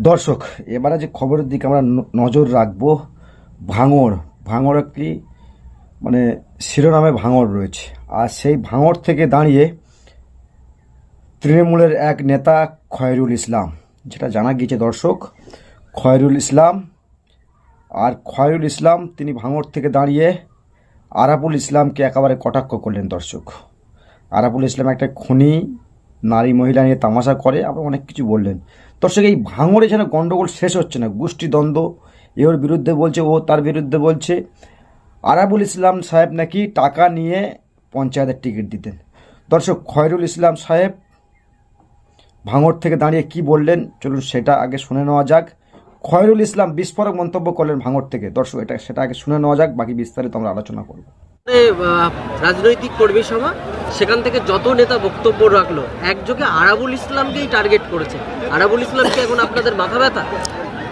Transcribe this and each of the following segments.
দর্শক, এবারে যে খবরের দিকে আমরা নজর রাখব, ভাঙড়। ভাঙড় একটি মানে শিরোনামে ভাঙড় রয়েছে। আর সেই ভাঙড় থেকে দাঁড়িয়ে তৃণমূলের এক নেতা খয়রুল ইসলাম, যেটা জানা গিয়েছে দর্শক, খয়রুল ইসলাম। আর খয়রুল ইসলাম, তিনি ভাঙড় থেকে দাঁড়িয়ে আরাবুল ইসলামকে একেবারে কটাক্ষ করলেন দর্শক। আরাবুল ইসলাম একটা খুনি নারী মহিলা নিয়ে তামাশা করে, আবার অনেক কিছু বললেন। দর্শক এই ভাঙড়ে যেন গণ্ডগোল শেষ হচ্ছে না, গোষ্ঠী দ্বন্দ্ব। এ ওর বিরুদ্ধে বলছে, ও তার বিরুদ্ধে বলছে, আরাবুল ইসলাম সাহেব নাকি টাকা নিয়ে পঞ্চায়েতের টিকিট দিতেন। দর্শক, খয়রুল ইসলাম সাহেব ভাঙড় থেকে দাঁড়িয়ে কি বললেন, চলুন সেটা আগে শুনে নেওয়া যাক। খয়রুল ইসলাম বিস্ফোরক মন্তব্য করলেন ভাঙড় থেকে। দর্শক, এটা, সেটা আগে শুনে নেওয়া যাক, বাকি বিস্তারিত আমরা আলোচনা করব। রাজনৈতিক কর্মী সভা সেখান থেকে যত নেতা বক্তব্য রাখল, একযোগে আরাবুল ইসলামকেই টার্গেট করেছে। আরাবুল ইসলাম কি এখন আপনাদের মাথা ব্যথা?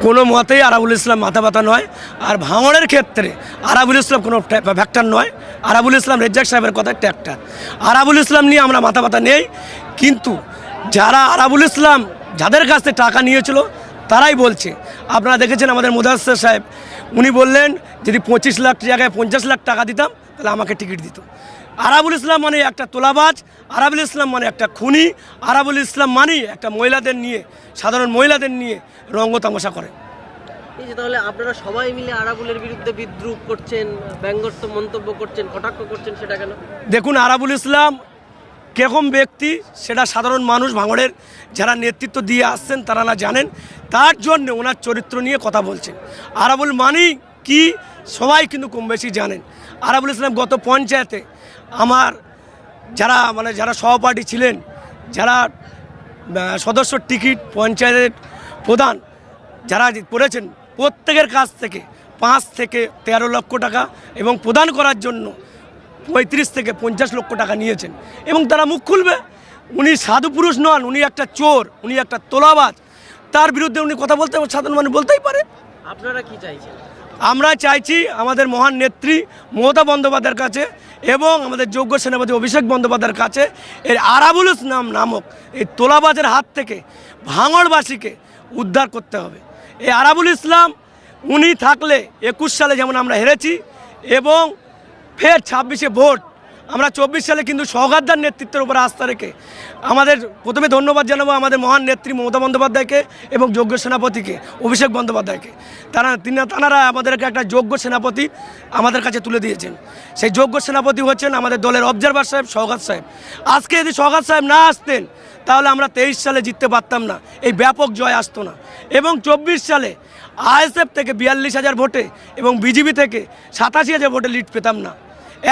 কোনো মতেই আরাবুল ইসলাম মাথা ব্যথা নয়। আর ভাঙড়ের ক্ষেত্রে আরাবুল ইসলাম কোনো ফ্যাক্টর নয়। আরাবুল ইসলাম রেজ্জাক সাহেবের কথা ট্যাক্টার আরাবুল ইসলাম নিয়ে আমরা মাথা ব্যথা নেই। কিন্তু যারা আরাবুল ইসলাম যাদের কাছ থেকে টাকা নিয়েছিল, তারাই বলছে। আপনারা দেখেছেন আমাদের মুদাস্সর সাহেব, উনি বললেন, যদি পঁচিশ লাখ জায়গায় পঞ্চাশ লাখ টাকা দিতাম তাহলে আমাকে টিকিট দিত। আরাবুল ইসলাম মানে একটা তোলাবাজ আরাবুল ইসলাম মানে একটা খুনি আরাবুল ইসলাম মানেই একটা মহিলাদের নিয়ে সাধারণ মহিলাদের নিয়ে রঙ্গ তামাশা করে। এই যে তাহলে আপনারা সবাই মিলে আরাবুলের বিরুদ্ধে বিদ্রুপ করছেন ব্যঙ্গত্ব মন্তব্য করছেন কটাক্ষ করছেন সেটা কেন? দেখুন আরাবুল ইসলাম কীরকম ব্যক্তি সেটা সাধারণ মানুষ ভাঙড়ের যারা নেতৃত্ব দিয়ে আসছেন তারা না জানেন। তার জন্য ওনার চরিত্র নিয়ে কথা বলছেন। আরাবুল মানি কি সবাই কিন্তু কম বেশি জানেন। আরাবুল ইসলাম গত পঞ্চায়েতে আমার যারা মানে যারা সহপাঠী ছিলেন, যারা সদস্য টিকিট পঞ্চায়েতের প্রধান যারা করেছেন, প্রত্যেকের কাছ থেকে পাঁচ থেকে তেরো লক্ষ টাকা এবং প্রদান করার জন্য পঁয়ত্রিশ থেকে পঞ্চাশ লক্ষ টাকা নিয়েছেন। এবং তারা মুখ খুলবে, উনি সাধু পুরুষ নন, উনি একটা চোর, উনি একটা তোলাবাজ। তার বিরুদ্ধে উনি কথা বলতে, সাধারণ মানুষ বলতেই পারে। আপনারা কি চাইছেন? আমরা চাইছি আমাদের মহান নেত্রী মমতা বন্দ্যোপাধ্যায়ের কাছে এবং আমাদের যোগ্য সেনাপতি অভিষেক বন্দ্যোপাধ্যায়ের কাছে এর আরাবুল নাম নামক এই তোলাবাজের হাত থেকে ভাঙড়বাসীকে উদ্ধার করতে হবে। এই আরাবুল ইসলাম, উনি থাকলে একুশ সালে যেমন আমরা হেরেছি এবং ফের ছাব্বিশে ভোট আমরা চব্বিশ সালে কিন্তু সৌগাদ্দার নেতৃত্বের উপর আস্থা রেখে আমাদের প্রথমে ধন্যবাদ জানাব আমাদের মহান নেত্রী মমতা বন্দ্যোপাধ্যায়কে এবং যোগ্য সেনাপতিকে, অভিষেক বন্দ্যোপাধ্যায়কে। তারা তিনি তাঁরা আমাদেরকে একটা যোগ্য সেনাপতি আমাদের কাছে তুলে দিয়েছেন। সেই যোগ্য সেনাপতি হচ্ছেন আমাদের দলের অবজারভার সাহেব সৌগাত সাহেব। আজকে যদি সৌগাত সাহেব না আসতেন, তাহলে আমরা তেইশ সালে জিততে পারতাম না। এই ব্যাপক জয় আসতো না। এবং চব্বিশ সালে আইএসএফ থেকে বিয়াল্লিশ হাজার ভোটে এবং বিজেপি থেকে সাতাশি হাজার ভোটে লিড পেতাম না।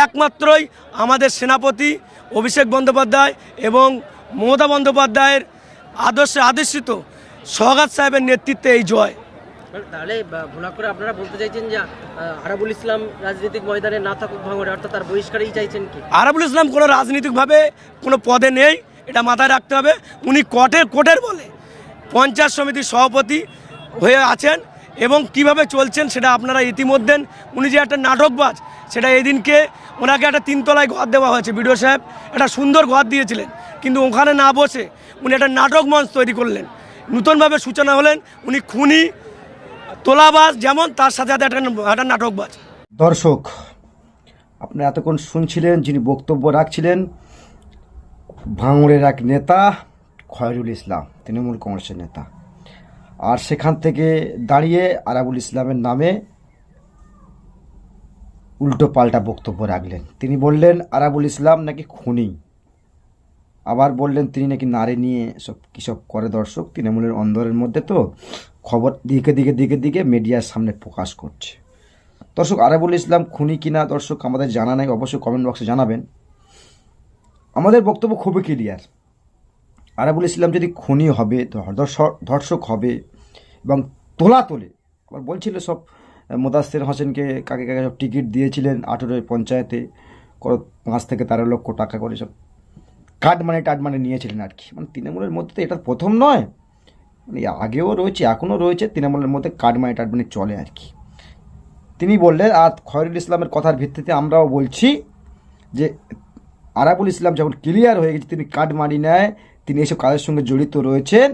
একমাত্রই আমাদের সেনাপতি অভিষেক বন্দ্যোপাধ্যায় এবং মমতা বন্দ্যোপাধ্যায়ের আদর্শে আদর্শিত সহগাত সাহেবের নেতৃত্বে এই জয়। তাহলে ভুনা করে আপনারা বলতে চাইছেন যে আরাবুল ইসলাম রাজনৈতিক ময়দানে না থাকুক ভাঙড়ে অর্থাৎ তার বহিষ্কারই চাইছেন কি? আরাবুল ইসলাম কোনো রাজনৈতিকভাবে কোনো পদে নেই এটা মাথায় রাখতে হবে। উনি কোর্টের কোর্টের বলে পঞ্চায়েত সমিতির সভাপতি হয়ে আছেন এবং কীভাবে চলছেন সেটা আপনারা ইতিমধ্যে উনি যে একটা নাটকবাজ সেটা এদিনকে ওনাকে একটা তিনতলায় ঘর দেওয়া হয়েছে, বিডিও সাহেব। একটা সুন্দর ঘর দিয়েছিলেন, কিন্তু ওখানে না বসে উনি একটা নাটক মঞ্চ তৈরি করলেন। নূতনভাবে সূচনা হলেন, উনি খুনি, তোলাবাজ যেমন, তার সাথে সাথে একটা একটা নাটকবাজ। দর্শক, আপনারা এতক্ষণ শুনছিলেন, যিনি বক্তব্য রাখছিলেন, ভাঙড়ের এক নেতা, খয়রুল ইসলাম, তৃণমূল কংগ্রেসের নেতা। আর সেখান থেকে দাঁড়িয়ে আরাবুল ইসলামের নামে উল্টো পাল্টা বক্তব্য রাখলেন। তিনি বললেন, আরাবুল ইসলাম নাকি খুনি? আবার বললেন, তিনি নাকি নারী নিয়ে সব কী সব করে দর্শক? তৃণমূলের অন্দরের মধ্যে তো খবর দিকে দিকে দিকে দিকে মিডিয়ার সামনে প্রকাশ করছে। দর্শক, আরাবুল ইসলাম খুনি কিনা দর্শক আমাদের জানা নাই, অবশ্যই কমেন্ট বক্সে জানাবেন। আমাদের বক্তব্য খুবই ক্লিয়ার। আরাবুল ইসলাম যদি খুনি হবে ধর্ষক হবে এবং তোলা তোলে, আবার বলছিল সব মোদাস্তের হোসেনকে কাকে কাকে সব টিকিট দিয়েছিলেন আঠেরোয় পঞ্চায়েতে পাঁচ থেকে তেরো লক্ষ টাকা করে সব কার্ড মানে টার্ড মানে নিয়েছিলেন আর কি। মানে তৃণমূলের মধ্যে তো এটা প্রথম নয়। মানে আগেও রয়েছে, এখনও রয়েছে, তৃণমূলের মধ্যে কার্ড মানে টার্ড মানে চলে আর কি। তিনি বললেন, আর খয়রুল ইসলামের কথার ভিত্তিতে আমরাও বলছি যে, আরাবুল ইসলাম যখন ক্লিয়ার হয়ে গেছে তিনি কার্ড মারি নেয়, তিনি এসব কাজের সঙ্গে জড়িত রয়েছেন,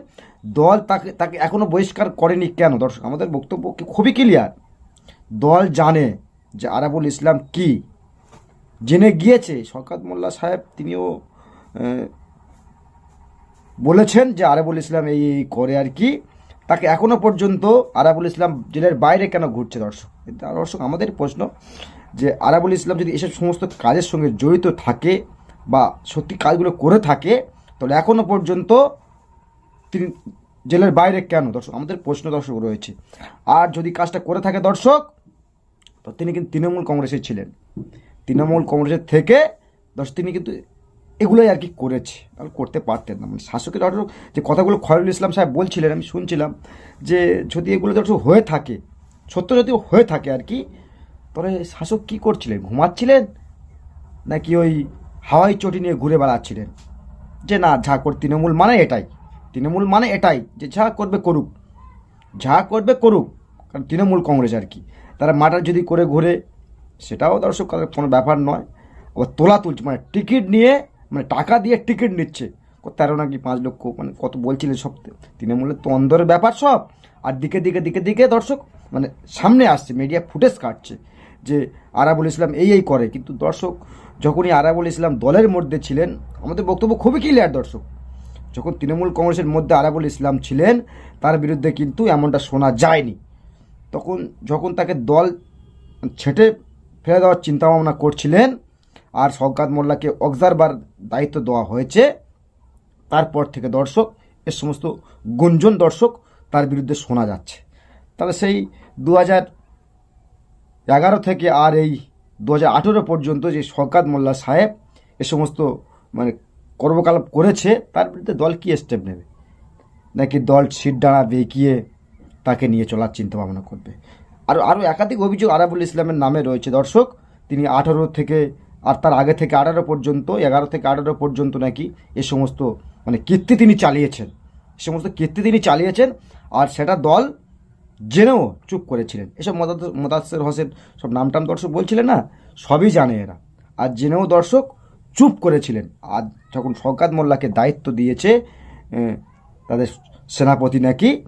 দল তাকে তাকে এখনও বহিষ্কার করেনি কেন? দর্শক, আমাদের বক্তব্য খুবই ক্লিয়ার দল জানে যে আরাবুল ইসলাম কি। জেনে গিয়েছে, শওকত মোল্লা সাহেব তিনিও বলেছেন যে আরাবুল ইসলাম এই এই করে আর কি। তাকে এখনও পর্যন্ত আরাবুল ইসলাম জেলের বাইরে কেন ঘুরছে দর্শক? দর্শক, আমাদের প্রশ্ন যে আরাবুল ইসলাম যদি এসব সমস্ত কাজের সঙ্গে জড়িত থাকে বা সত্যি কাজগুলো করে থাকে, তাহলে এখনও পর্যন্ত তিনি জেলের বাইরে কেন? দর্শক, আমাদের প্রশ্ন দর্শক রয়েছে। আর যদি কাজটা করে থাকে দর্শক, তো তিনি কিন্তু তৃণমূল কংগ্রেসে ছিলেন। তৃণমূল কংগ্রেসের থেকে দর্শক, তিনি কিন্তু এগুলোই আর কি করেছে। আর করতে পারতেন না। মানে শাসকের দর্শক যে কথাগুলো খয়রুল ইসলাম সাহেব বলছিলেন, আমি শুনছিলাম যে যদি এগুলো দর্শক হয়ে থাকে, সত্য যদি হয়ে থাকে আর কি, তবে শাসক কী করছিলেন? ঘুমাচ্ছিলেন? নাকি ওই হাওয়াই চটি নিয়ে ঘুরে বেড়াচ্ছিলেন? যে না কর তৃণমূল মানে এটাই। তৃণমূল মানে এটাই যে যা করবে করুক। যা করবে করুক, কারণ তৃণমূল কংগ্রেস আর কি। তারা মার্ডার যদি করে ঘুরে, সেটাও দর্শক তাদের কোনো ব্যাপার নয়। আবার তোলা তুলছে মানে টিকিট নিয়ে মানে টাকা দিয়ে টিকিট নিচ্ছে। তেরো নাকি পাঁচ লক্ষ মানে কত বলছিলেন সব তৃণমূলের তো অন্দরের ব্যাপার সব। আর দিকে দিকে দিকে দিকে দর্শক মানে সামনে আসছে মিডিয়া ফুটেজ কাটছে যে আরাবুল ইসলাম এই এই করে। কিন্তু দর্শক, যখনই আরাবুল ইসলাম দলের মধ্যে ছিলেন, আমাদের বক্তব্য খুবই ক্লিয়ার দর্শক। যখন তৃণমূল কংগ্রেসের মধ্যে আরাবুল ইসলাম ছিলেন, তার বিরুদ্ধে কিন্তু এমনটা শোনা যায়নি। তখন যখন তাকে দল ছেটে ফেলে দেওয়ার চিন্তাভাবনা করছিলেন আর শওকাত মোল্লাকে অবজারভার দায়িত্ব দেওয়া হয়েছে, তারপর থেকে দর্শক, এ সমস্ত গুঞ্জন দর্শক তার বিরুদ্ধে শোনা যাচ্ছে। তবে সেই দু এগারো থেকে আর এই দু হাজার আঠেরো পর্যন্ত যে শওকাত মোল্লা সাহেব, এ সমস্ত মানে কর্মকলাপ করেছে, তার বিরুদ্ধে দল কী স্টেপ নেবে? নাকি দল ডানা বেঁকিয়ে তাকে নিয়ে চলার চিন্তা ভাবনা করবে? আর আরও একাধিক অভিযোগ আরাবুল ইসলামের নামে রয়েছে। দর্শক, তিনি আঠারো থেকে, আর তার আগে থেকে আঠারো পর্যন্ত, এগারো থেকে আঠারো পর্যন্ত নাকি এ সমস্ত মানে কীর্তি তিনি চালিয়েছেন। এ সমস্ত কীর্তি তিনি চালিয়েছেন, আর সেটা দল জেনেও চুপ করেছিলেন। এসব মোদাসের হোসেন সব নামটাম দর্শক বলছিলেন না, সবই জানে এরা। আর জেনেও দর্শক চুপ করেছিলেন। আর যখন শওকাত মোল্লাকে দায়িত্ব দিয়েছে তাদের সেনাপতি নাকি,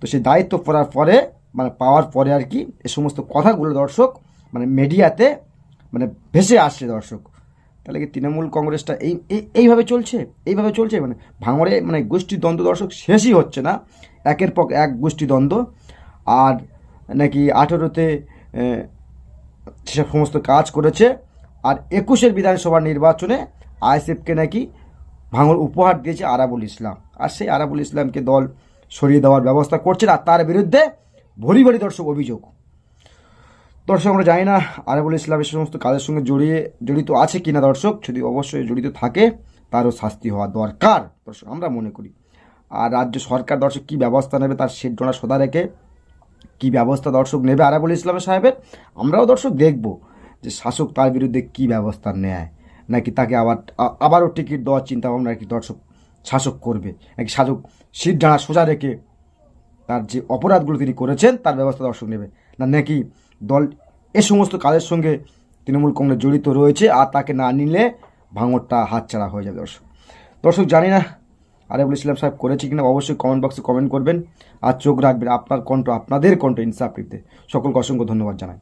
তো সেই দায়িত্ব পড়ার পরে মানে পাওয়ার পরে আর কি, এ সমস্ত কথাগুলো দর্শক মানে মিডিয়াতে মানে ভেসে আসছে দর্শক। তাহলে কি তৃণমূল কংগ্রেসটা এই, এই- এইভাবে চলছে? এইভাবে চলছে? মানে ভাঙড়ে মানে গোষ্ঠী দ্বন্দ্ব দর্শক শেষই হচ্ছে না। একের পর এক গোষ্ঠী দ্বন্দ্ব। আর নাকি আঠেরোতে সেসব সমস্ত কাজ করেছে। আর একুশের বিধানসভা নির্বাচনে আইএসএফকে নাকি ভাঙর উপহার দিয়েছে আরাবুল ইসলাম। আর সেই আরাবুল ইসলামকে দল সরিয়ে দেওয়ার ব্যবস্থা করছে আর তার বিরুদ্ধে ভরি ভরি দর্শক অভিযোগ। দর্শক, আমরা জানি না আরাবুল ইসলাম এই সমস্ত কাজের সঙ্গে জড়িয়ে, জড়িত আছে কিনা দর্শক, যদি অবশ্যই জড়িত থাকে, তারও শাস্তি হওয়া দরকার। দর্শক, আমরা মনে করি। আর রাজ্য সরকার দর্শক, কী ব্যবস্থা নেবে তার সেট ডোনা সদা রেখে, কী ব্যবস্থা দর্শক নেবে আরাবুল ইসলামের সাহেবের, আমরাও দর্শক দেখব। যে শাসক তার বিরুদ্ধে কী ব্যবস্থা নেয়? নাকি তাকে আবার আবারও টিকিট দেওয়ার চিন্তা ভাবনা নাকি দর্শক, শাসক করবে? নাকি শাসক সিট ডানা সোজা রেখে তার যে অপরাধগুলো তিনি করেছেন, তার ব্যবস্থা দর্শক নেবে? না, নাকি দল এ সমস্ত কাজের সঙ্গে তৃণমূল কংগ্রেস জড়িত রয়েছে আর তাকে না নিলে ভাঙরটা হাতছাড়া হয়ে যাবে দর্শক? দর্শক, জানি না আরেবুল ইসলাম সাহেব করেছে কিনা, অবশ্যই কমেন্ট বক্সে কমেন্ট করবেন। আর চোখ রাখবেন আপনার কণ্ঠ, আপনাদের কণ্ঠ ইনসাফ সকলকে অসংখ্য ধন্যবাদ জানাই।